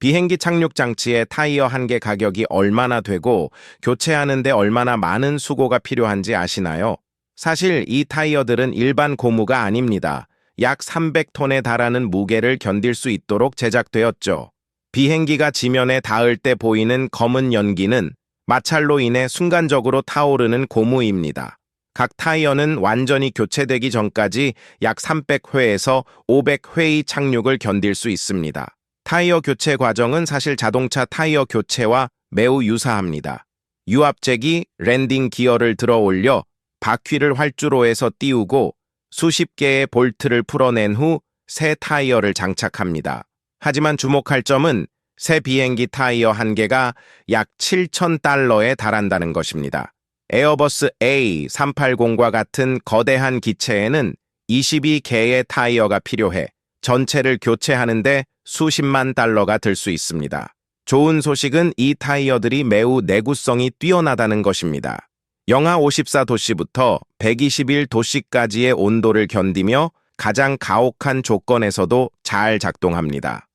비행기 착륙 장치의 타이어 한 개 가격이 얼마나 되고 교체하는데 얼마나 많은 수고가 필요한지 아시나요? 사실 이 타이어들은 일반 고무가 아닙니다. 약 300톤에 달하는 무게를 견딜 수 있도록 제작되었죠. 비행기가 지면에 닿을 때 보이는 검은 연기는 마찰로 인해 순간적으로 타오르는 고무입니다. 각 타이어는 완전히 교체되기 전까지 약 300회에서 500회의 착륙을 견딜 수 있습니다. 타이어 교체 과정은 사실 자동차 타이어 교체와 매우 유사합니다. 유압잭이 랜딩 기어를 들어 올려 바퀴를 활주로에서 띄우고 수십 개의 볼트를 풀어낸 후 새 타이어를 장착합니다. 하지만 주목할 점은 새 비행기 타이어 한 개가 약 7,000달러에 달한다는 것입니다. 에어버스 A380과 같은 거대한 기체에는 22개의 타이어가 필요해 전체를 교체하는데 수십만 달러가 들 수 있습니다. 좋은 소식은 이 타이어들이 매우 내구성이 뛰어나다는 것입니다. 영하 54 도씨부터 121 도씨까지의 온도를 견디며 가장 가혹한 조건에서도 잘 작동합니다.